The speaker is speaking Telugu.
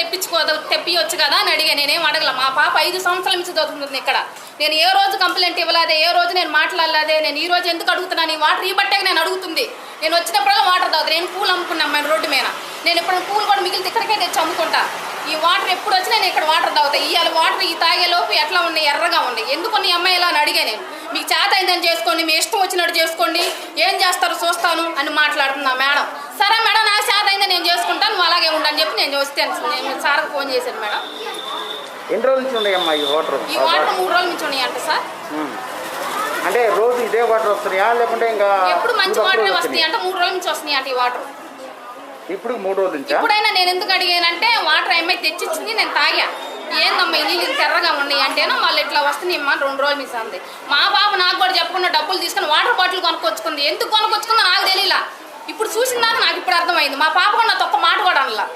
తెప్పించుకోదు తెప్పియొచ్చు కదా అని అడిగా. నేనేం అడగల మా పాప ఐదు సంవత్సరాల నుంచి చదువుతుంది ఇక్కడ. నేను ఏ రోజు కంప్లైంట్ ఇవ్వలేదే ఏ రోజు నేను మాట్లాడలేదే నేను ఈ రోజు ఎందుకు అడుగుతున్నాను ఈ వాటర్ ఈ బట్టే నేను అడుగుతుంది. నేను వచ్చినప్పుడల్లా వాటర్ తాగుతాను నేను పూలు అమ్ముకున్నాను మన రోడ్డు మీద. నేను ఎప్పుడు పూలు కూడా మిగిలితే ఇక్కడికే తెచ్చి అమ్ముకుంటా. ఈ వాటర్ ఎప్పుడు వచ్చినా నేను ఇక్కడ వాటర్ తాగుతాయి ఇవాళ వాటర్ ఈ తాగేలోపు ఎట్లా ఉన్నాయి? ఎర్రగా ఉన్నాయి. ఎందుకు నీ అమ్మాయి ఇలా అని అడిగా నేను. మీకు చేత అయిందని చేసుకోండి మీ ఇష్టం వచ్చినట్టు చేసుకోండి. ఏం చేస్తారో చూస్తాను అని మాట్లాడుతున్నా మేడం నాకు చేత అయిందని నేను చేసుకుంటాను నువ్వు అలాగే ఉండని చెప్పి నేను వస్తాను నేను సార్కి ఫోన్ చేశాను మేడం. ఎన్ని రోజుల నుంచి ఉన్నాయమ్మా ఈ వాటర్? ఈ వాటర్ మూడు రోజుల నుంచి ఉన్నాయంట సార్. అంటే రోజు ఇదే వాటర్ వస్తున్నాయా? లేకుంటే ఇంకా ఎప్పుడు మంచి వాటరే వస్తాయి? అంటే మూడు రోజుల నుంచి వస్తున్నాయి అంట ఈ వాటర్. ఇప్పుడు మూడు రోజుల నుంచా? ఇప్పుడైనా నేను ఎందుకు అడిగానంటే వాటర్ అమ్మాయి తెచ్చిచ్చింది నేను తాగా. ఏందమ్మా నీళ్ళు ఇంత ఎర్రగా ఉన్నాయి అంటేనో వాళ్ళు ఇట్లా వస్తున్నాయమ్మా రెండు రోజులు మిస్ అంది. మా బాబు నాకు కూడా చెప్పకుండా డబ్బులు తీసుకుని వాటర్ బాటిల్ కొనుక్కొచ్చుకుంది. ఎందుకు కొనుక్కొచ్చుకుందో నాకు తెలియలా ఇప్పుడు చూసిన దాకా నాకు ఇప్పుడు అర్థమైంది. మా పాప కూడా నాతో ఒక్క మాట కూడా అనలా.